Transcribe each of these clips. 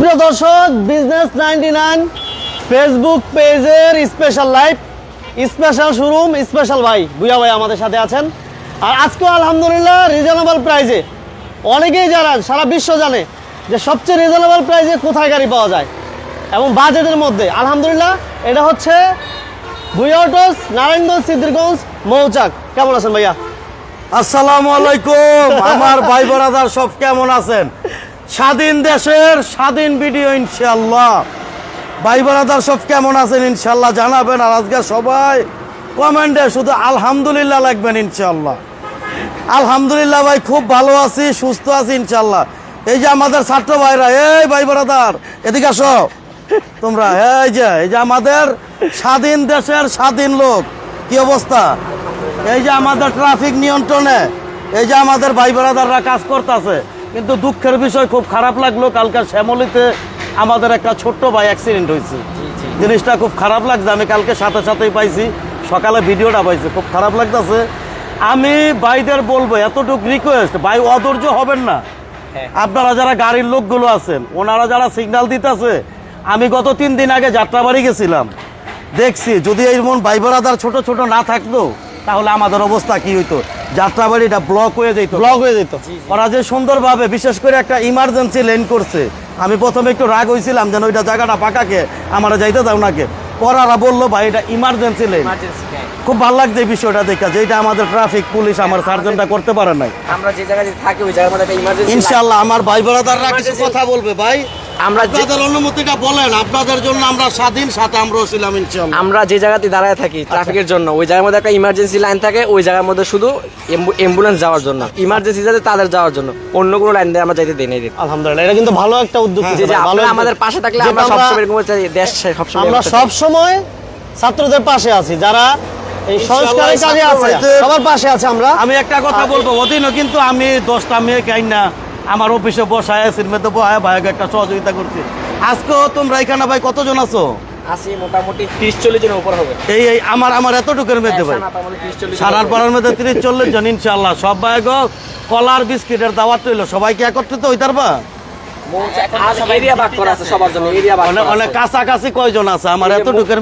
প্রিয় দর্শক business ninety nine Facebook পেজের special live special showroom special ভাই বুয়া ভাই আমাদের সাথে আছেন। আর আজকেও আলহামদুলিল্লাহ রিজনেবল প্রাইজে অনেকেই জানান, সারা বিশ্ব জানে যে সবচেয়ে রিজনেবল প্রাইজে কোথায় গাড়ি পাওয়া যায়। এবং বাজেটের মধ্যে, আলহামদুলিল্লাহ, এটা হচ্ছে ভুইয়া অটোস, নারায়ণগঞ্জ, সিদ্ধিরগঞ্জ, মৌচাক। কেমন আছেন ভাইয়া? আসসালামু আলাইকুম। আমার ভাই বোনাদার সব কেমন আছেন? স্বাধীন দেশের স্বাধীন ভিডিও ইনশাল্লাহ ভাই বোনাদার সব কেমন আছেন? ইনশাল্লাহ জানাবেন। আর আজকে সবাই কমেন্টে শুধু আলহামদুলিল্লাহ লাগবেন ইনশাল্লাহ আলহামদুলিল্লাহ ভাই, খুব ভালো আছি, সুস্থ আছি ইনশাল্লাহ এই যে আমাদের ছাত্র ভাইরা, এই ভাই বোনাদার এদিকে আসো। তোমরা, এই যে এই যে আমাদের স্বাধীন দেশের স্বাধীন লোক, কি অবস্থা? এই যে আমাদের ট্রাফিক নিয়ন্ত্রণে, এই যে আমাদের ভাই ব্রাদাররা কাজ করতেছে। কিন্তু দুঃখের বিষয় খুব খারাপ লাগল। কালকে শ্যামলিতে আমাদের একটা ছোট্ট ভাই অ্যাক্সিডেন্ট হয়েছে। জিনিসটা খুব খারাপ লাগছে। আমি কালকে সাথে সাথেই পাইছি। সকালে ভিডিওটা পাইছি। খুব খারাপ লাগতেছে। আমি ভাইদের বলব এতটুকু রিকোয়েস্ট ভাই অধৈর্য হবেন না। আপনারা যারা গাড়ির লোকগুলো আছেন ওনারা যারা সিগন্যাল দিতেছে আমি গত তিন দিন আগে যাত্রাবাড়ি গেছিলাম। দেখছি যদি এই মন ভাই বোনাদার ছোট ছোট না থাকতো তাহলে আমাদের অবস্থা কি হইতো? যাত্রাবাড়িটা ব্লক হয়ে যেত। ব্লক হয়ে যেত। ওরা যে সুন্দরভাবে বিশেষ করে একটা ইমার্জেন্সি লেন করছে। আমি প্রথমে একটু রাগ হয়েছিলাম যেন ওইটা জায়গাটা পাকাকে আমার যাইতে দাও নাকে পরারা বলল ভাই এটা ইমার্জেন্সি লেন খুব ভালো লাগছে এই বিষয়টা দেখা যে এটা আমাদের ট্রাফিক পুলিশ আমার সার্জনটা করতে পারে নাই। আমরা যে জায়গায় থাকি ওই জায়গার মধ্যে ইমার্জেন্সি ইনশাল্লাহ আমার ভাই বোনাদাররা কিছু কথা বলবে ভাই। আমরা আপনাদের অনুমতিটা বলেন আপনাদের জন্য আমরা স্বাধীন সাথে আমরাও ছিলাম ইনশাল্লাহ আমরা যে জায়গাতে দাঁড়ায় থাকি ট্রাফিকের জন্য ওই জায়গার মধ্যে একটা ইমার্জেন্সি লাইন থাকে ওই জায়গার মধ্যে শুধু অ্যাম্বুলেন্স যাওয়ার জন্য। ইমার্জেন্সি যাতে তাদের যাওয়ার জন্য অন্য কোনো লাইন দিয়ে আমরা যাইতে দিই নাই আলহামদুলিল্লাহ এটা কিন্তু ভালো একটা উদ্যোগ যে নিতে যে আপনারা আমাদের পাশে থাকলে আমরা সবসময় এরকম চাই দেশ সবসময় আমরা আমাদের সব সময় ছাত্রদের পাশে আছি যারা এই সংস্কারের কাজে আছে সবার পাশে আছে আমরা। আমি একটা কথা বলব ওদিনও কিন্তু আমি দশটা মেয়ে খাই না আমার অফিসে বসায় সিনেমাতে বসায় ভাইকে একটা সহযোগিতা করছি। আজকেও তোমরা এখানে ভাই কতজন আছো? আসি মোটামুটি তিরিশ চল্লিশ জনের উপর হবে। এই এই আমার আমার এতটুকুর মধ্যে ভাই। সারার পাড়ার মধ্যে তিরিশ চল্লিশ জন ইনশাল্লাহ সব ভাই কলার বিস্কিটের দাওয়াত রইল। সবাইকে একত্রিত আছে। কাছাকাছি কয়জন আছে? আমার এতটুকুর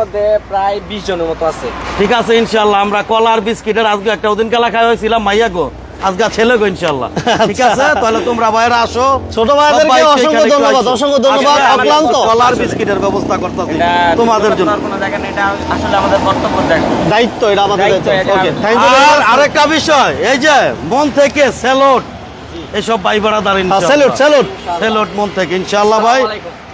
মধ্যে প্রায় বিশ জনের মতো আছে। ঠিক আছে ইনশাল্লাহ আমরা কলার বিস্কিটের আজকে একটা ওদিন খেলা খাওয়া হয়েছিলাম মাইয়া গো। আজকে ছেলে গো ইনশাল্লাহ ঠিক আছে? তাহলে তোমরা বাইরে আসো। ছোট ভাইদেরকে অসংখ্য ধন্যবাদ, অসংখ্য ধন্যবাদ, আজকে আমি অক্লান্ত। কলার বিস্কিটের ব্যবস্থা করতেছি তোমাদের জন্য। কোনো জায়গা নেই এটা আসলে আমাদের কর্তব্য দেখো। দায়িত্ব এটা আমাদের দায়িত্ব, ওকে থ্যাংক ইউ আর আরেকটা বিষয় এই যে মন থেকে সেলট এসব ভাই বেড়াদার স্যালুট স্যালুট। সেলট মন থেকে ইনশাআল্লাহ ভাই।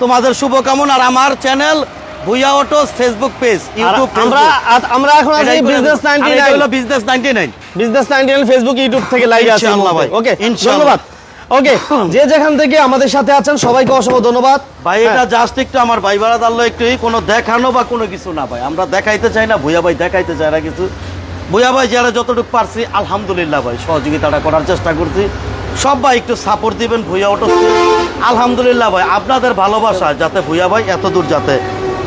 তোমাদের শুভকামনা আর আমার channel Bhuiya autos facebook page youtube আমরা আমরা এখন আছি বিজনেস নাইনটি নাইন হলো business ninety nine business ninety nine facebook youtube থেকে লাইভ আছে। ইনশাআল্লাহ ভাই, ওকে ধন্যবাদ। ওকে যে যেখান থেকে আমাদের সাথে আছেন সবাইকে অসংখ্য ধন্যবাদ। ভাই এটা হ্যাঁ। জাস্ট একটু আমার ভাই বেড়াদার একটু কোনো দেখানো বা কোনো কিছু না ভাই। আমরা দেখাইতে চাই না ভুইয়া ভাই দেখাইতে চাই না কিছু। ভুইয়া ভাই যারা যতটুকু পারছি আলহামদুলিল্লাহ ভাই সহযোগিতাটা করার চেষ্টা করছি। সব ভাই একটু সাপোর্ট দিবেন ভুইয়া অটো আলহামদুলিল্লাহ ভাই আপনাদের ভালোবাসা যাতে ভুইয়া ভাই এত দূর যাতে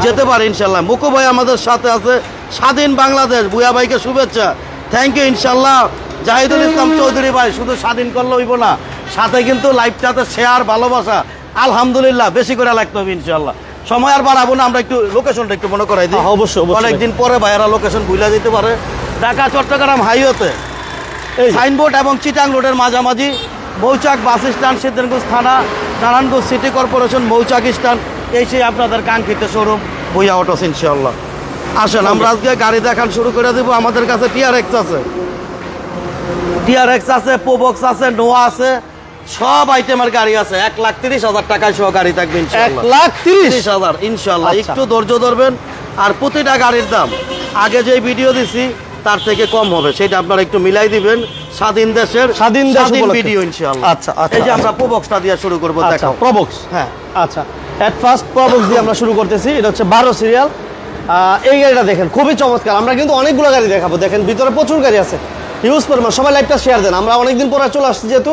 যেতে পারে ইনশাল্লাহ। মুকু ভাই আমাদের সাথে আছে। স্বাধীন বাংলাদেশ। ভুইয়া ভাইকে শুভেচ্ছা। থ্যাংক ইউ ইনশাল্লাহ। জাহিদুল ইসলাম চৌধুরী ভাই শুধু স্বাধীন করলে হইব না। সাথে কিন্তু লাইফটাতে শেয়ার ভালোবাসা আলহামদুলিল্লাহ বেশি করে লাগতে হবে ইনশাল্লাহ। সময় আর বাড়াবো না আমরা একটু লোকেশনটা একটু মনে করাই দিই। হ্যাঁ, অবশ্যই। অনেকদিন পরে ভাইয়ারা লোকেশন ভুলে যেতে পারে। ঢাকা চট্টগ্রাম হাইওয়েতে এই সাইনবোর্ড এবং চিটাং রোডের মাঝামাঝি। মৌচাক বাস স্ট্যান্ড সিদ্ধানগঞ্জ থানা Narayanganj city corporation Mouchak stand এই সেই আপনাদের কাঙ্ক্ষিত শোরুম ভুইয়া অটোস ইনশাল্লাহ আসেন আমরা আজকে গাড়ি দেখান শুরু করে দেবো। আমাদের কাছে টিআরএক্স আছে। টিআরএক্স আছে পোবক্স আছে নোয়া আছে সব আইটেমের গাড়ি আছে। এক লাখ তিরিশ হাজার টাকায় সহ গাড়ি থাকবে এক লাখ তিরিশ? হাজার ইনশাল্লাহ আচ্ছা। একটু ধৈর্য ধরবেন আর প্রতিটা গাড়ির দাম। আগে যে ভিডিও দিছি তার থেকে কম হবে। সেটা আপনারা একটু মিলাই দিবেন। স্বাধীন দেশের স্বাধীন দেশ উপলক্ষে। ভিডিও ইনশাল্লাহ আচ্ছা, আচ্ছা, এই যে আমরা। প্রবক্সটা দিয়ে শুরু করব আচ্ছা দেখাও। প্রবক্স হ্যাঁ। আচ্ছা। এট ফার্স্ট প্রবক্স দিয়ে আমরা শুরু করতেছি, এটা হচ্ছে বারো সিরিয়াল এই গাড়িটা দেখেন, খুবই চমৎকার। আমরা কিন্তু অনেকগুলো গাড়ি দেখাবো। দেখেন, ভিতরে প্রচুর গাড়ি আছে। ইউজ পরিমাণ। সবাই লাইভটা শেয়ার দেন। আমরা অনেকদিন পরে চলে আসছি যেহেতু।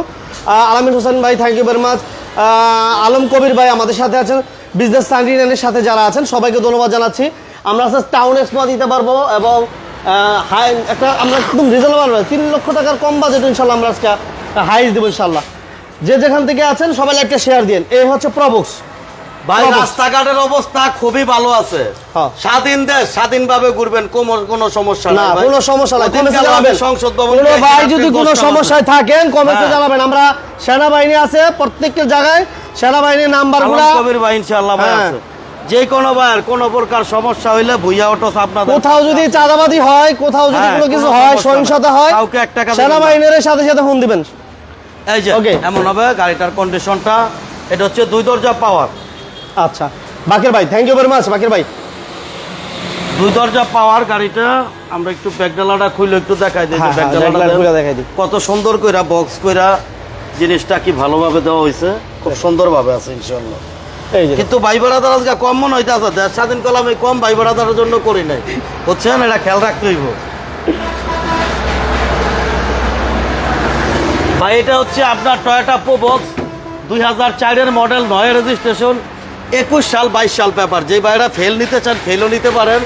আলামিন হোসেন ভাই thank you very much Alam Kabir ভাই আমাদের সাথে আছেন। বিজনেস সাইন্টিনের সাথে যারা আছেন, সবাইকে ধন্যবাদ জানাচ্ছি। আমরা আজকে টাউন এক্সপো দিতে পারব এবং হাই একটা, আমরা একদম রিজনেবল তিন লক্ষ টাকার কম বাজেট ইনশাল্লাহ আমরা আজকে হাইস দেবো ইনশাল্লাহ। যে যেখান থেকে আছেন, সবাই একটা শেয়ার দিন এই হচ্ছে প্রবক্স ভাই রাস্তাঘাটের অবস্থা খুবই ভালো আছে। হ্যাঁ। স্বাধীন দেশ স্বাধীনভাবে ঘুরবেন কোনো সমস্যা না কোনো সমস্যা নাই জানাবেন। সংসদ ভবন ভাই যদি কোনো সমস্যায় থাকেন কমেন্টে হ্যাঁ। জানাবেন। আমরা সেনাবাহিনী আছে প্রত্যেকটা জায়গায় সেনাবাহিনীর নাম্বারগুলো কবির ভাই ইনশাআল্লাহ ভাই হ্যাঁ। আছে। যে কোনো ভাইয়ের কোনো প্রকার সমস্যা হইলে ভুইয়া অটো আপনাদের কোথাও যদি চাঁদাবাদি হয় কোথাও যদি কোনো কিছু হয় সহিংসতা হয় কাউকে এক টাকা সেনাবাহিনীর সাথে সাথে ফোন দিবেন। এই যে. এমন হবে গাড়িটার কন্ডিশনটা এটা হচ্ছে দুই দরজা পাওয়ার আচ্ছা বাকির ভাই থ্যাংক ইউ ভেরি মাচ বাকির ভাই। দুই দরজা পাওয়ার গাড়িটা আমরা একটু ব্যাগডালাটা খুলে একটু দেখাই দিই হ্যাঁ, হ্যাঁ, ব্যাগডালাটা দেখাই দিই। কত সুন্দর কইরা বক্স কইরা জিনিসটা কি ভালোভাবে দেওয়া হয়েছে খুব সুন্দরভাবে আছে ইনশাআল্লাহ। কিন্তু ভাই বেড়াদার আজকে কম মনে হইতে আছে দেড় স্বাধীন কলাম আমি কম ভাই বেড়াদারের জন্য করি নাই। বুঝছেন? এটা খেয়াল রাখতে হইব। ভাই এটা হচ্ছে আপনার টয়োটা প্রোবক্স দুই হাজার চারের মডেল নয় রেজিস্ট্রেশন একুশ সাল বাইশ সাল পেপার যে ভাইরা ফেল নিতে চান ফেলও নিতে পারেন।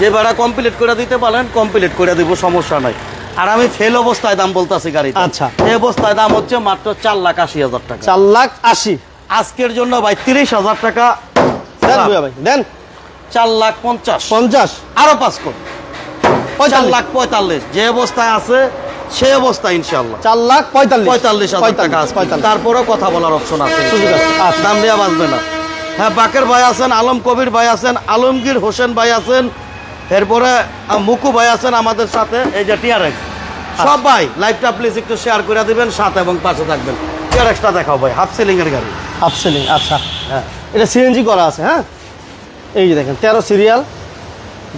যে ভাইরা কমপ্লিট করে দিতে পারেন কমপ্লিট করে দিব সমস্যা নাই। আর আমি ফেল অবস্থায় দাম বলতেছি গাড়ি আচ্ছা। এই অবস্থায় দাম হচ্ছে মাত্র চার লাখ আশি হাজার টাকা। চার লাখ আশি। আজকের জন্য ভাই তিরিশ হাজার টাকা। দেন ভাই দেন। চার লাখ পঞ্চাশ। পঞ্চাশ। আরও পাঁচ কোটি। চার লাখ পঁয়তাল্লিশ। যে অবস্থায় আছে সেই অবস্থা ইনশাল্লাহ চার লাখ পঁয়তাল্লিশ। পঁয়তাল্লিশ হাজার টাকা। তারপরেও কথা বলার অপশন আছে। আচ্ছা। দাম দেওয়া বাঁচবে না। হ্যাঁ বাকের ভাই আছেন আলম কবির ভাই আছেন আলমগীর হোসেন ভাই আছেন এরপরে মুকু ভাই আছেন আমাদের সাথে এই যে টিআরএক্স সব ভাই লাইভটা প্লিজ একটু শেয়ার করে দিবেন সাথে এবং পাশে থাকবেন। টিআরএক্সটা দেখাও ভাই হাফ সেলিং এর গাড়ি। আপসেলিং আচ্ছা। হ্যাঁ। এটা সিএনজি করা আছে হ্যাঁ? এই যে দেখেন তেরো সিরিয়াল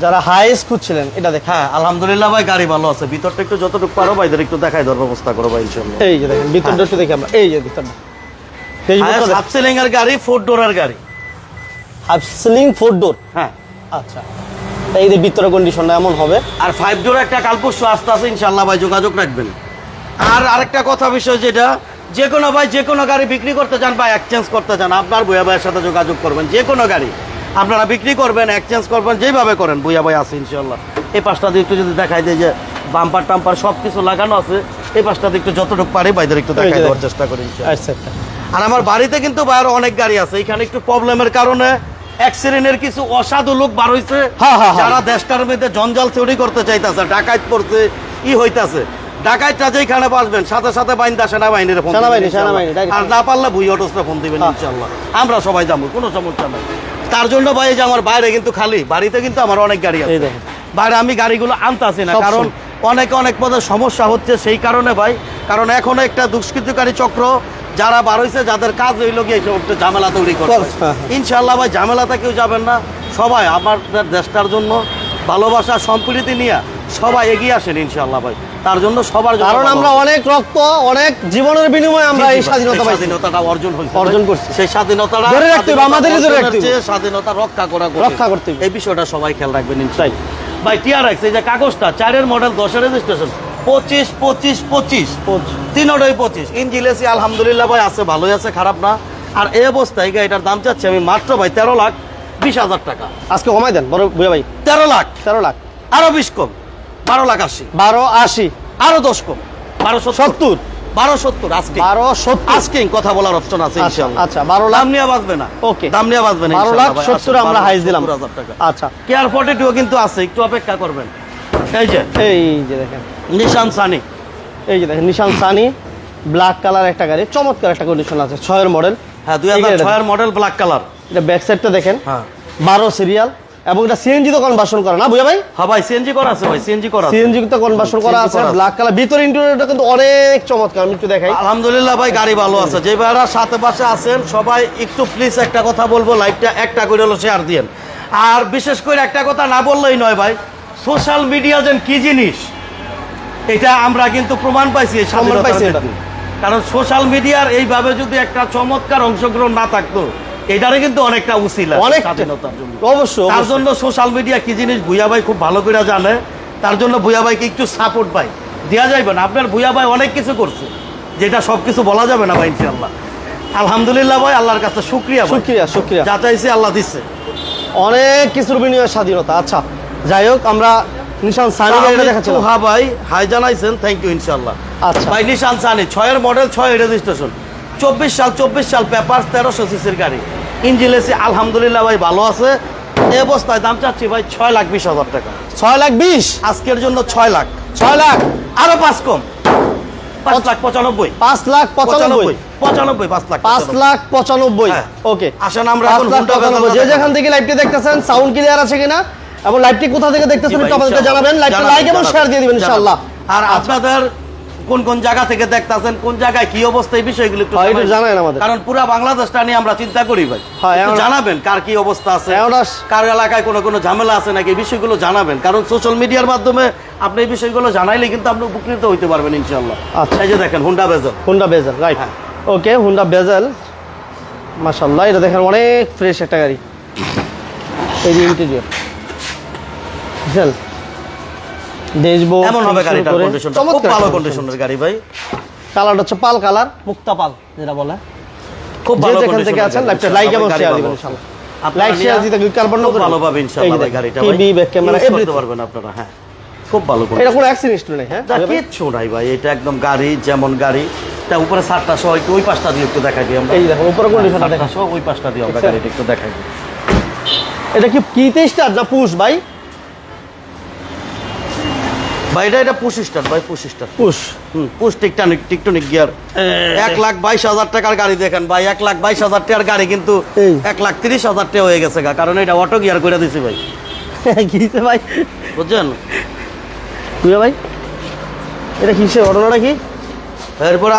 যারা হাইস খুঁজছিলেন এটা দেখ হ্যাঁ আলহামদুলিল্লাহ ভাই গাড়ি ভালো আছে। ভিতরটা একটু যতটুকু পারো ভাইদের একটু দেখাই দেওয়ার ব্যবস্থা করো ভাই ইনশাল্লাহ এই যে দেখেন ভিতরটা একটু দেখি আমরা। এই যে ভিতরটা। হাফ সেলিং এর গাড়ি ফোর ডোরের গাড়ি। আপসেলিং ফোর ডোর হ্যাঁ। আচ্ছা। এই যে ভিতরে কন্ডিশনটা এমন হবে। আর ফাইভ ডোর একটা কালপরশু আসতে আছে ইনশাল্লাহ ভাই যোগাযোগ রাখবেন। আর আরেকটা কথা বিষয় যেটা যে কোনো ভাই যে কোনো গাড়ি বিক্রি করতে চান বা এক্সচেঞ্জ করতে চান আপনার বুয়া ভাইয়ের সাথে যোগাযোগ করবেন। যে কোনো গাড়ি আপনারা বিক্রি করবেন এক্সচেঞ্জ করবেন যেভাবে করেন বুয়া ভাই আছে ইনশাল্লাহ এই পাঁচটা দিয়ে একটু যদি দেখাই দেয় যে বাম্পার টাম্পার সব কিছু লাগানো আছে এই দিয়ে একটু যতটুকু পারি ভাইদের একটু দেখাই দেওয়ার চেষ্টা করি। আচ্ছা আচ্ছা। আর আমার বাড়িতে কিন্তু বাইরে অনেক গাড়ি আছে এখানে একটু প্রবলেমের কারণে কিছু অসাধু লোক বার হইছে। হ্যাঁ, হ্যাঁ, হ্যাঁ। যারা দেশটার মধ্যে জঞ্জাল চুরি করতে চাইতেছে ডাকাত করছে ই হইতাছে। ডাকাতটা যেখানে বাসবেন সাথে সাথে বাইন্দা সেনাবাহিনীর ফোন আর না পারলে ভুই অটোসে ফোন দিবেন। ইনশাল্লাহ আমরা সবাই যাব কোনো সমস্যা নাই। তার জন্য ভাই যে আমার বাইরে কিন্তু খালি বাড়িতে কিন্তু আমার অনেক গাড়ি আছে। বাইরে আমি গাড়িগুলো আনতাছি না কারণ অনেক অনেক পদে সমস্যা হচ্ছে সেই কারণে ভাই। কারণ এখনও একটা দুষ্কৃতকারী চক্র যারা বার হয়েছে যাদের কাজ হইল গিয়ে ঝামেলা তৈরি করে হ্যাঁ। ইনশাল্লাহ ভাই ঝামেলাতে কেউ যাবেন না। সবাই আমাদের দেশটার জন্য ভালোবাসা সম্প্রীতি নিয়ে সবাই এগিয়ে আসেন ইনশাল্লাহ ভাই। তার জন্য সবার কারণ আমরা অনেক রক্ত অনেক জীবনের বিনিময়ে আমরা এই স্বাধীনতা সেই পাইছি। স্বাধীনতা অর্জন হয়েছে। অর্জন। করছি। সেই স্বাধীনতাটা ধরে রাখতে হবে, স্বাধীনতা আমাদেরই ধরে রাখতে হবে। স্বাধীনতা রক্ষা করা রক্ষা করতে এই বিষয়টা সবাই খেয়াল রাখবেন ইনশাল্লাহ ভাই টিআরএক্স এই যে কাগজটা চারের মডেল দশের রেজিস্ট্রেশন পঁচিশ পঁচিশ পঁচিশ। তিনোটাই পঁচিশ। ইঞ্জিলেসি আলহামদুলিল্লাহ ভাই আছে ভালোই আছে খারাপ না। আর এই অবস্থায় এটার দাম চাচ্ছি আমি মাত্র ভাই তেরো লাখ বিশ হাজার টাকা। আজকে কমাই দেন বড় বুয়া ভাই। তেরো লাখ। তেরো লাখ। আরও বিশ কম বারো লাখ আশি। বারো আশি। আরও দশ কম বারো সত্তর। বারো সত্তর আজকে। বারো সত্তর। আজকে কথা বলার অপশন আছে আচ্ছা আচ্ছা বারো লাখ। দাম নিয়ে বাঁচবে না। ওকে। দাম নিয়ে বাঁচবে না বারো লাখ সত্তর আমরা হাইজ দিলাম। হাজার টাকা। আচ্ছা। কেয়ার ফর্টি টু কিন্তু আছে একটু অপেক্ষা করবেন। এই যে এই যে দেখেন। নিশান সানি। এই যে দেখেন নিশান সানি ব্ল্যাক কালার একটা গাড়ি চমৎকার একটা কন্ডিশন আছে ছয়ের মডেল হ্যাঁ দুই হাজার ছয়ের মডেল ব্ল্যাক কালার এটা ব্যাক সাইডটা দেখেন। হ্যাঁ। বারো সিরিয়াল এবং এটা সিএনজি তো কনভার্সন করে না বুঝা ভাই? হ্যাঁ ভাই সিএনজি করা আছে ভাই সিএনজি করা আছে। সিএনজি তো কনভার্সন করা আছে করা আছে। ব্ল্যাক কালার ভিতর ইন্টেরিয়রটা কিন্তু অনেক চমৎকার আমি একটু দেখাই। আলহামদুলিল্লাহ ভাই গাড়ি ভালো আছে। যে ভাইরা সাথে পাশে আছেন সবাই একটু প্লিজ একটা কথা বলব লাইভটা একটা করে হলো শেয়ার দিয়েন। আর বিশেষ করে একটা কথা না বললেই নয় ভাই সোশ্যাল মিডিয়া যেন কি জিনিস? এটা আমরা কিন্তু প্রমাণ পাইছি প্রমাণ পাইছি কারণ সোশ্যাল মিডিয়ার এইভাবে যদি একটা চমৎকার অংশগ্রহণ না থাকতো এটারে কিন্তু অনেকটা উচিত অনেক স্বাধীনতার জন্য। অবশ্যই তার জন্য সোশ্যাল মিডিয়া কি জিনিস ভুইয়া ভাই খুব ভালো করে জানে তার জন্য ভুইয়া ভাইকে একটু সাপোর্ট পাই। দেওয়া যাইবে না আপনার ভুইয়া ভাই অনেক কিছু করছে যেটা সব কিছু বলা যাবে না ভাই ইনশাল্লাহ আলহামদুলিল্লাহ ভাই আল্লাহর কাছে শুক্রিয়া শুক্রিয়া শুক্রিয়া। যা চাইছে আল্লাহ দিচ্ছে অনেক কিছুর বিনিময়ে স্বাধীনতা। আচ্ছা যাই হোক আমরা নিশান সানি গাড়িটা হ্যাঁ ভাই হাই জানাইছেন থ্যাংক ইউ ইনশাল্লাহ আচ্ছা। ভাই নিশান সানি ছয়ের মডেল ছয় রেজিস্ট্রেশন চব্বিশ সাল চব্বিশ সাল পেপার তেরোশো সিসির গাড়ি। ইঞ্জিন এসি আলহামদুলিল্লাহ ভাই ভালো আছে। এই অবস্থায় দাম চাচ্ছি ভাই ছয় লাখ বিশ হাজার টাকা। ছয় লাখ বিশ? আজকের জন্য ছয় লাখ। ছয় লাখ? আরও পাঁচ কম। পাঁচ লাখ পঁচানব্বই। পাঁচ লাখ পঁচানব্বই। পঁচানব্বই পাঁচ লাখ পাঁচ লাখ পঁচানব্বই। হ্যাঁ। ওকে আসেন আমরা যে যেখান থেকে লাইভটি দেখতেছেন সাউন্ড ক্লিয়ার আছে কিনা? এবং লাইভটি কোথা থেকে দেখতেছেন একটু আমাদেরকে জানাবেন। লাইভটা লাইক এবং শেয়ার দিয়ে দিবেন ইনশাআল্লাহ। আর আপনাদের কোন কোন জায়গা থেকে দেখতাছেন কোন জায়গায় কি অবস্থা এই বিষয়গুলো একটু হয়, জানাবেন। আমাদের। কারণ পুরো বাংলাদেশটা নিয়ে আমরা চিন্তা করি ভাই। হয়, জানাবেন কার কি অবস্থা আছে কার এলাকায় কোনো কোনো ঝামেলা আছে নাকি এই বিষয়গুলো জানাবেন। কারণ সোশ্যাল মিডিয়ার মাধ্যমে আপনি এই বিষয়গুলো জানাইলে কিন্তু আপনি উপকৃত হইতে পারবেন ইনশাআল্লাহ। আচ্ছা। এই যে দেখেন Honda bezel Honda bezel right. Okay Honda bezel মাশাল্লাহ এটা দেখেন অনেক ফ্রেশ একটা গাড়ি। এই যে ইন্টেরিয়র বুঝছেন? ড্যাশবোর্ড এমন হবে গাড়িটার কন্ডিশন খুব ভালো কন্ডিশনের গাড়ি ভাই। কালারটা হচ্ছে পাল কালার। মুক্তা পাল যেটা বলে। খুব ভালো যেখান থেকে আছেন গাড়ি, লাইক এবং শেয়ার দিবেন ইনশাআল্লাহ লাইক শেয়ার দিতে কার্বন খুব ভালো পাবে ইনশাআল্লাহ ভাই গাড়িটা ভাই। টিভি ব্যাক ক্যামেরা করতে পারবেন আপনারা হ্যাঁ। খুব ভালো condition। এটা কোনো অ্যাক্সিডেন্ট নেই হ্যাঁ? কিচ্ছু নাই ভাই এটা একদম গাড়ি যেমন গাড়ি। তা উপরে সাতটা সহ একটু ওই পাশটা দিয়ে একটু দেখাই দিই আমরা। এই দেখো উপরে কন্ডিশনটা সাতটা সহ ওই পাশটা দিয়ে আমরা গাড়িটা একটু দেখাই দিই। এটা কি কিতে স্টার না পুশ ভাই? ভাই এটা এটা পুশ স্টার ভাই push star push hmm push টিকটনিক টিকটনিক gear এক লাখ বাইশ হাজার টাকার গাড়ি দেখেন ভাই এক লাখ বাইশ হাজার টাকার গাড়ি কিন্তু এক লাখ তিরিশ হাজার টাকা হয়ে গেছে গা কারণ এটা অটো গিয়ার করে দিছি ভাই। কিতে ভাই? বুঝছেন? তুই ভাই? এটা কিসের ঘটনাটা কি? এরপরে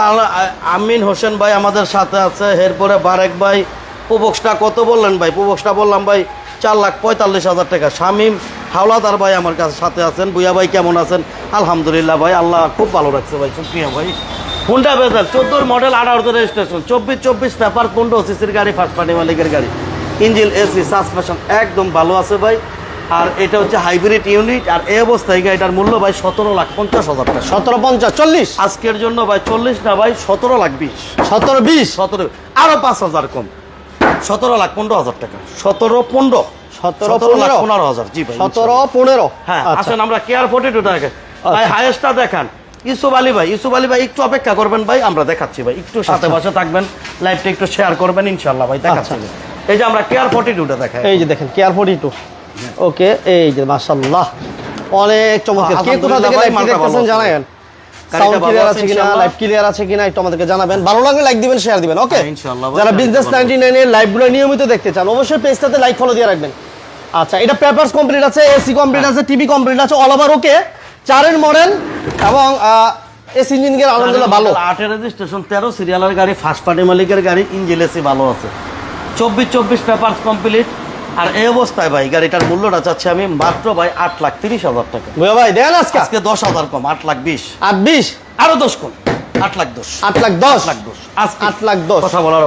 আমিন হোসেন ভাই আমাদের সাথে আছে। এরপরে বারেক ভাই প্রবক্সটা কত বললেন ভাই? প্রবক্সটা বললাম ভাই চার লাখ পঁয়তাল্লিশ হাজার টাকা। শামিম হাওলাদার ভাই আমার কাছে সাথে আছেন বুয়া ভাই কেমন আছেন? আলহামদুলিল্লাহ ভাই আল্লাহ খুব ভালো রাখছে ভাই শুক্রিয়া ভাই। হুন্ডা বেজাল চোদ্দোর মডেল আঠারোতে রেজিস্ট্রেশন চব্বিশ চব্বিশ পেপার পনেরো সিসির গাড়ি ফার্স্ট পার্টি মালিকের গাড়ি। ইঞ্জিন এসি সাসপেশন একদম ভালো আছে ভাই। আর এটা হচ্ছে হাইব্রিড ইউনিট আর এই অবস্থায় গাড়িটার মূল্য ভাই সতেরো লাখ পঞ্চাশ হাজার টাকা। সতেরো পঞ্চাশ চল্লিশ? আজকের জন্য ভাই চল্লিশ না ভাই সতেরো লাখ বিশ। সতেরো বিশ? সতেরো আরও পাঁচ হাজার কম। সতেরো লাখ পনেরো হাজার টাকা। সতেরো পনেরো। সতেরো সতেরো পনেরো। পনেরো হাজার জি ভাই সতেরো পনেরো। হ্যাঁ আসেন আমরা কেয়ার ফোর্টি টু দেখেন ভাই। হায়েস্টটা দেখান। ইসুফ আলী ভাই ইসুফ আলী ভাই একটু অপেক্ষা করবেন ভাই আমরা দেখাচ্ছি ভাই। একটু সাথে। থাকবেন লাইভটা একটু শেয়ার করবেন ইনশাল্লাহ ভাই দেখাচ্ছি। এই যে আমরা কেয়ার ফোর্টি টুটা দেখাই। এই যে দেখেন কেয়ার ফোর্টি টু ওকে এই যে মাশাল্লাহ অনেক চমৎকার। কে কোথা থেকে লাইভ দেখতেছেন জানাবেন সাউন্ড ভালো ক্লিয়ার আছে আছে কিনা লাইভ ক্লিয়ার আছে কিনা একটু আমাদেরকে জানাবেন। ভালো লাগলে লাইক দিবেন শেয়ার দিবেন ওকে হ্যাঁ, ইনশাআল্লাহ যারা বিজনেস লাইভগুলো নিয়মিত দেখতে চান অবশ্যই পেজটাতে লাইক ফলো দিয়ে রাখবেন। আচ্ছা এটা পেপারস কমপ্লিট আছে এসি কমপ্লিট। আছে টিভি কমপ্লিট আছে অল ওভার ওকে চারের মডেল এবং এসি ইঞ্জিন গিয়ার আলহামদুলিল্লাহ ভালো। আটের রেজিস্ট্রেশন তেরো সিরিয়ালের গাড়ি ফার্স্ট পার্টি মালিকের গাড়ি ইঞ্জিন এসি ভালো আছে। চব্বিশ চব্বিশ পেপার কমপ্লিট আর এই অবস্থায় ভাই গাড়িটার মূল্যটা চাচ্ছি আমি মাত্র ভাই আট লাখ তিরিশ হাজার টাকা। বুঝা ভাই দেন আজকে। আজকে দশ হাজার কম আট লাখ বিশ। আট বিশ? আরও দশ কম আট লাখ দশ। আট লাখ দশ? লাখ দশ। আজকে আট লাখ দশ। কথা বলার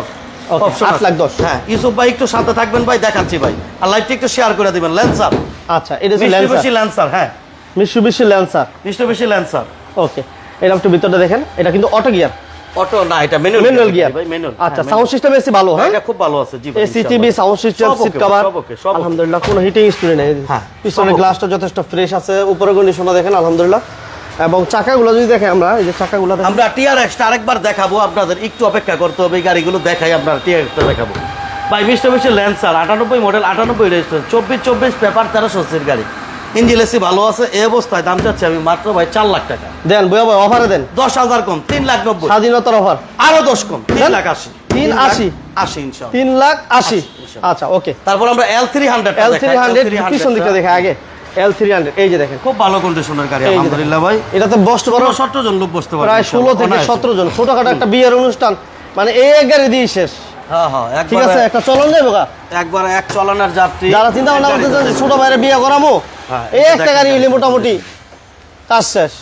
আট লাখ দশ। হ্যাঁ ইউসুফ ভাই একটু সাথে থাকবেন ভাই দেখাচ্ছি ভাই। আর লাইভটা একটু শেয়ার করে দিবেন। ল্যান্সার আচ্ছা এটা হচ্ছে ল্যান্সার ল্যান্সার হ্যাঁ। মিশুবিশি ল্যান্সার মিষ্টি ল্যান্সার ওকে এটা একটু ভিতরটা দেখেন এটা কিন্তু অটো গিয়ার অটো না এটা ম্যানুয়াল ম্যানুয়াল গিয়ার ভাই ম্যানুয়াল আচ্ছা সাউন্ড সিস্টেম এসি ভালো হ্যাঁ? এটা খুব ভালো আছে জি AC TV sound system seat cover সব okay, সব okay। আলহামদুলিল্লাহ কোনো হিটিং নেই। হ্যাঁ, পিছনের গ্লাসটা যথেষ্ট ফ্রেশ আছে উপরে কন্ডিশনটা দেখেন আলহামদুলিল্লাহ। এবং চাকাগুলো যদি দেখেন আমরা এই যে চাকাগুলো আমরা টিআর এক্সটা আরেকবার দেখাবো আপনাদের একটু অপেক্ষা করতে হবে এই গাড়িগুলো দেখাই আপনার টিআর এক্সটা দেখাবো। ভাই মিস্টার বেশি ল্যান্সার আটানব্বই মডেল আটানব্বই রেজিস্ট্রেশন চব্বিশ চব্বিশ পেপার তেরোশো সির গাড়ি। ইঞ্জিন এসি ভালো আছে এই অবস্থায় দাম চাচ্ছি আমি মাত্র ভাই চার লাখ টাকা। দেন বইয়া ভাই অফারে দেন। দশ হাজার কম তিন লাখ নব্বই। স্বাধীনতার অফার আরও দশ কম তিন লাখ আশি। তিন আশি। আশি তিন লাখ আশি। আচ্ছা ওকে। তারপর আমরা L three hundred L three hundred পিছন দিকটা দেখে আগে। এল থ্রি হান্ড্রেড এই যে দেখেন। খুব ভালো কন্ডিশনের গাড়ি আলহামদুলিল্লাহ ভাই। এটাতে বসতে পারো। বড় জন লোক বসতে পারে প্রায় ষোলো থেকে সতেরো জন। ছোটখাটো একটা বিয়ের অনুষ্ঠান। মানে এই এক গাড়ি দিয়ে শেষ। হ্যাঁ হ্যাঁ ঠিক আছে একটা চলন যাব একবার এক চলনের যাত্রী। যারা চিন্তা ভাবনা করতেছেন ছোট ভাইয়ের বিয়ে করামো হ্যাঁ, এই একটা গাড়ি মোটামুটি কাজ শেষ।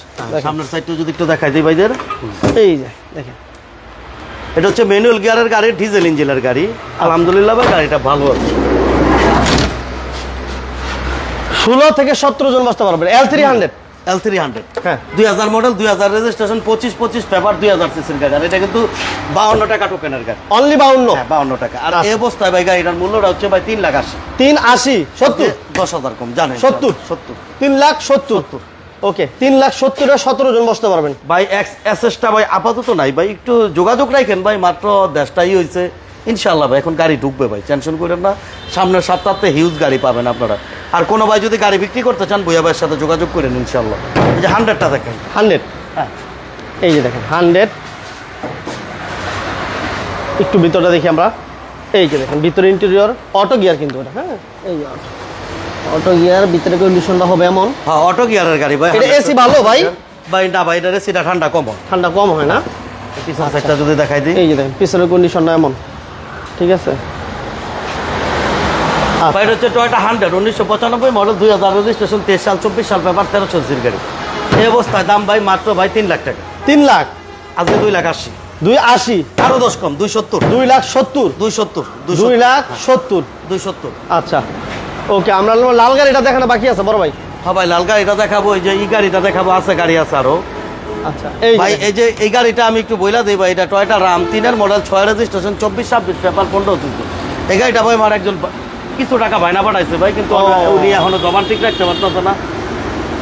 সামনের সাইডটা যদি একটু দেখাই দিই ভাইদের। এই যে দেখেন। এটা হচ্ছে ম্যানুয়াল গিয়ারের গাড়ি ডিজেল ইঞ্জিনের গাড়ি। আলহামদুলিল্লাহ ভাই গাড়িটা ভালো আছে। ষোলো থেকে সতেরো জন বসতে পারবেন। L three hundred L three hundred হ্যাঁ। দুই হাজার মডেল দুই হাজার রেজিস্ট্রেশন পঁচিশ পঁচিশ পেপার দুই হাজার সিসির গাড়ি আর এটা কিন্তু বাউন্ন টাকা টোকেনের গাড়ি অনলি বাউন্ন। হ্যাঁ বাউন্ন টাকা। আর আচ্ছা। এই অবস্থায় ভাই গাড়িটার মূল্যটা হচ্ছে ভাই তিন লাখ আশি। তিন আশি সত্তর? দশ হাজার কম জানেন সত্তর? সত্তর। তিন লাখ সত্তর? ওকে তিন লাখ সত্তরে সতেরো জন বসতে পারবেন। ভাই এক্স এসএসটা ভাই আপাতত নাই ভাই একটু যোগাযোগ রাখেন ভাই মাত্র দেশটাই হয়েছে ইনশাল্লাহ ভাই এখন গাড়ি ঢুকবে ভাই টেনশন করেন না। সামনের সপ্তাহে হিউজ গাড়ি পাবেন আপনারা। আর কোনো ভাই যদি গাড়ি বিক্রি করতে চান বইয়া ভাইয়ের সাথে যোগাযোগ করেন ইনশাল্লাহ এই যে হান্ড্রেডটা দেখেন। হান্ড্রেড? হ্যাঁ। এই যে দেখেন হান্ড্রেড। একটু ভিতরটা দেখি আমরা। এই যে দেখেন ভিতরে ইন্টেরিয়র অটো গিয়ার কিন্তু এটা হ্যাঁ? এই যে অটো অটো গিয়ার ভিতরে কন্ডিশনটা হবে এমন। হ্যাঁ অটো গিয়ারের গাড়ি ভাই এটা AC ভালো ভাই? ভাই না ভাই এটা এসিটা ঠান্ডা কম। ঠান্ডা কম হয় না? পিছন সাইডটা যদি দেখাই দিই। এই যে দেখেন পিছনের কন্ডিশনটা এমন। ঠিক আছে? ভাই এটা হচ্ছে টয়টা হান্ড্রেড উনিশশো পঁচানব্বই মডেল দুই হাজার রেজিস্ট্রেশন তেইশ সাল চব্বিশ সাল পেপার তেরোশো সির গাড়ি। এই অবস্থায় দাম ভাই মাত্র ভাই তিন লাখ টাকা। তিন লাখ? আজকে দুই লাখ আশি। দুই আশি? আরও দশ কম দুই সত্তর। দুই লাখ সত্তর? দুই সত্তর দুই লাখ সত্তর? দুই সত্তর। আচ্ছা। ওকে আমরা লাল গাড়িটা দেখানো বাকি আছে বড় ভাই। হ্যাঁ ভাই লাল গাড়িটা দেখাবো এই যে ই গাড়িটা দেখাবো আছে গাড়ি আছে আরও। আচ্ছা ভাই এই যে এই গাড়িটা আমি একটু বইলা দিই ভাই এটা টয়টা রাম তিনের মডেল ছয় রেজিস্ট্রেশন চব্বিশ ছাব্বিশ পেপার পনেরো কিন্তু এই গাড়িটা ভাই আমার একজন কিছু টাকা ভাইনা পাঠাইছে ভাই কিন্তু উনি এখনও জমান ঠিক রাখতে পারতেছে না।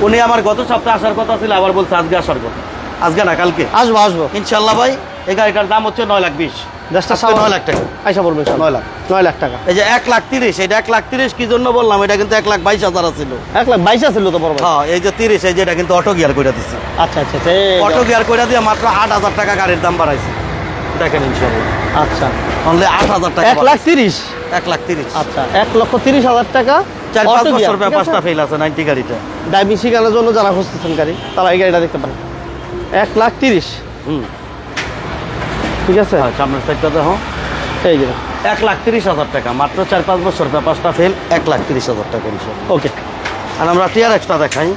উনি আমার গত সপ্তাহে আসার কথা ছিল আবার বলছে আজকে আসার কথা। আজকে না কালকে? আসব আসব। ইনশাল্লাহ ভাই এই গাড়িটার দাম হচ্ছে নয় লাখ বিশ। আজকে নয় লাখ টাকা। আইসা পড়বে নয় লাখ। নয় লাখ টাকা। এই যে এক লাখ তিরিশ এটা এক লাখ তিরিশ কি জন্য বললাম? এটা কিন্তু এক লাখ বাইশ হাজার ছিল এক লাখ বাইশ ছিল তো বড় হ্যাঁ এই যে তিরিশ এই যে এটা কিন্তু অটো গিয়ার করে দিচ্ছে আচ্ছা আচ্ছা অটো গিয়ার করে দিয়ে মাত্র আট হাজার টাকা গাড়ির দাম বাড়াইছে। দেখেন ইনশাল্লাহ। আচ্ছা। অনলি আট হাজার টাকা এক লাখ তিরিশ? এক লাখ তিরিশ। আচ্ছা এক লক্ষ তিরিশ হাজার টাকা চার পাঁচ বছর ফেল আছে? নাইনটি গাড়িটা ড্রাইভিং শেখানোর জন্য যারা খুঁজতেছেন গাড়ি তারা এই গাড়িটা দেখতে পারেন। এক লাখ তিরিশ। হুম। ঠিক আছে? হ্যাঁ সামনের সাইডটা দেখো। এই যে এক লাখ তিরিশ হাজার টাকা। মাত্র চার পাঁচ বছর ব্যাপারটা ফেল এক লাখ তিরিশ হাজার টাকা ওকে আর আমরা টিয়ার এক্সট্রা দেখাই।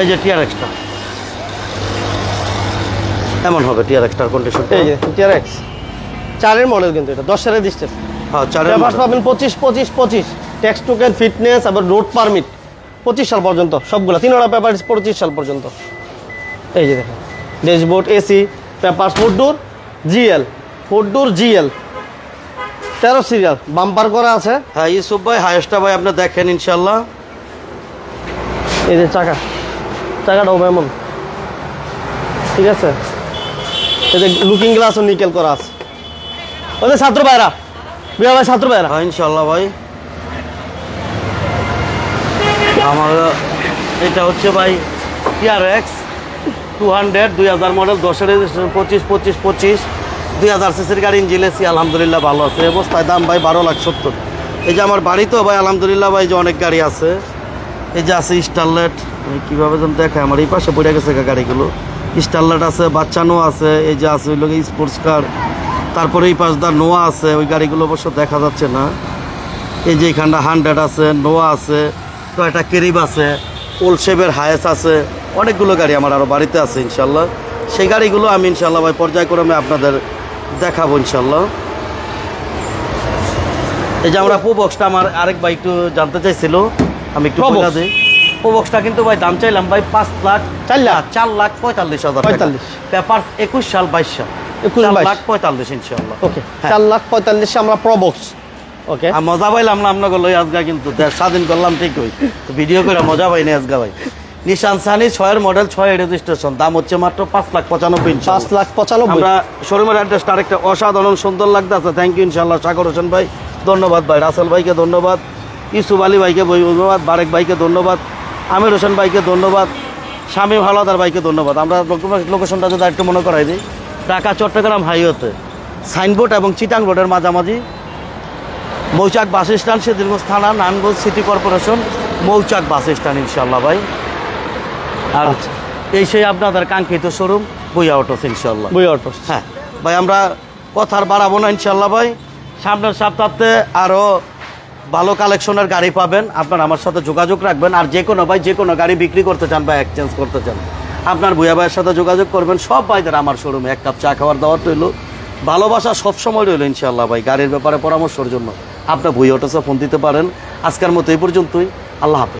এই যে টিয়ার এক্সট্রা এমন হবে টিয়ার এক্সট্রার কন্ডিশন এই যে টিআর এক্স চারের মডেল কিন্তু এটা দশের রেজিস্টার হ্যাঁ চারের পেপার model। পাবেন পঁচিশ পঁচিশ পঁচিশ। ট্যাক্স টোকেন ফিটনেস আবার রোড পারমিট পঁচিশ সাল পর্যন্ত সবগুলো। তিনটা পেপার পঁচিশ সাল পর্যন্ত। এই যে দেখেন dashboard AC paper four door GL four door GL. তেরো সিরিয়াল বাম্পার করা আছে। হ্যাঁ ইউসুফ ভাই হায়েস্টটা ভাই আপনি দেখেন ইনশাল্লাহ এই যে চাকা চাকাটা হবে এমন ঠিক আছে? এই যে লুকিং গ্লাসও নিকেল করা আছে। ওদের ছাত্র ভাইরা বিয়া ভাই ছাত্র ভাইরা। হ্যাঁ ইনশাল্লাহ ভাই। আমার এটা হচ্ছে ভাই টিআর এক্স টু হান্ড্রেড দুই হাজার মডেল দশের রেজিস্ট্রেশন পঁচিশ পঁচিশ পঁচিশ। দুই হাজার সিসির গাড়ি, ইঞ্জিন এসি, আলহামদুলিল্লাহ ভালো আছে। অবস্থায় দাম ভাই বারো লাখ সত্তর। এই যে আমার বাড়িতেও ভাই, আলহামদুলিল্লাহ ভাই যে অনেক গাড়ি আছে। এই যে আছে স্টারলেট কীভাবে যেন দেখায় আমার এই পাশে পড়ে গেছে গাড়িগুলো। স্টারলেট আছে বাচ্চানো আছে, এই যে আছে ওই লোক স্পোর্টস কার তারপরে এই পাশ দা নোয়া আছে, ওই গাড়িগুলো অবশ্য দেখা যাচ্ছে না। এই যে এখানটা হান্ড্রেড আছে, নোয়া আছে টয়টা কেরিব আছে ওলশেবের হায়েস আছে। অনেকগুলো গাড়ি আমার আরও বাড়িতে আছে ইনশাল্লাহ। সেই গাড়িগুলো আমি ইনশাল্লাহ ভাই পর্যায়ক্রমে আপনাদের দেখাবো ইনশাল্লাহ। এই যে আমরা প্রোবক্সটা আমার আরেক ভাই একটু জানতে চাইছিল আমি একটু? বলে দিই। প্রোবক্সটা কিন্তু ভাই দাম চাইলাম ভাই পাঁচ লাখ চার লাখ? চার লাখ পঁয়তাল্লিশ হাজার 45 পেপার একুশ সাল বাইশ সাল। 21 চার 22 লাখ পঁয়তাল্লিশ ইনশাল্লাহ। ওকে হ্যাঁ। চার লাখ পঁয়তাল্লিশে আমরা প্রবক্স ওকে? মজা পাইলাম না আপনাকে লই আজগা কিন্তু স্বাধীন করলাম ঠিকই। ভিডিও করে মজা পাইনি আজগা ভাই। নিশান সানি ছয়ের মডেল ছয় রেজিস্ট্রেশন দাম হচ্ছে মাত্র পাঁচ লাখ পঁচানব্বই পাঁচ লাখ পঁচানব্বই। আমরা শোরুমের অ্যাড্রেসটা আরেকটা অসাধারণ সুন্দর লাগতেছে। থ্যাংক ইউ ইনশাল্লাহ সাগর হোসেন ভাই। ধন্যবাদ ভাই রাসেল ভাইকে ধন্যবাদ। ইউসুফ আলী ভাইকে ধন্যবাদ বারেক ভাইকে ধন্যবাদ। আমির হোসেন ভাইকে ধন্যবাদ। স্বামী হালাদার ভাইকে ধন্যবাদ। আমরা লোকেশনটা যদি একটু মনে করাই দিই। ঢাকা চট্টগ্রাম হাইওয়েতে। সাইনবোর্ড এবং চিটাং রোডের মাঝামাঝি। মৌচাক বাস স্ট্যান্ড সেদিনগঞ্জ থানা Narayanganj city corporation. Mouchak bus stand ইনশাল্লাহ ভাই। আর আচ্ছা। এই সেই আপনাদের কাঙ্ক্ষিত শোরুম বইয়া অটোস ইনশাল্লাহ বই অটো হ্যাঁ ভাই আমরা কথার বাড়াবো না ইনশাল্লাহ ভাই। সামনের সপ্তাহে আরও ভালো কালেকশনের গাড়ি পাবেন। আপনার আমার সাথে যোগাযোগ রাখবেন। আর যে কোনো ভাই যে কোনো গাড়ি বিক্রি করতে চান বা এক্সচেঞ্জ করতে চান আপনার ভুয়া ভাইয়ের সাথে যোগাযোগ করবেন। সব ভাইদের আমার শোরুমে এক কাপ চা খাওয়ার দাওয়ার রইল। ভালোবাসা সবসময় রইল ইনশাল্লাহ ভাই গাড়ির ব্যাপারে পরামর্শের জন্য। আপনার ভুই অটোসে ফোন দিতে পারেন। আজকের মতো এই পর্যন্তই। আল্লাহ হাফেজ।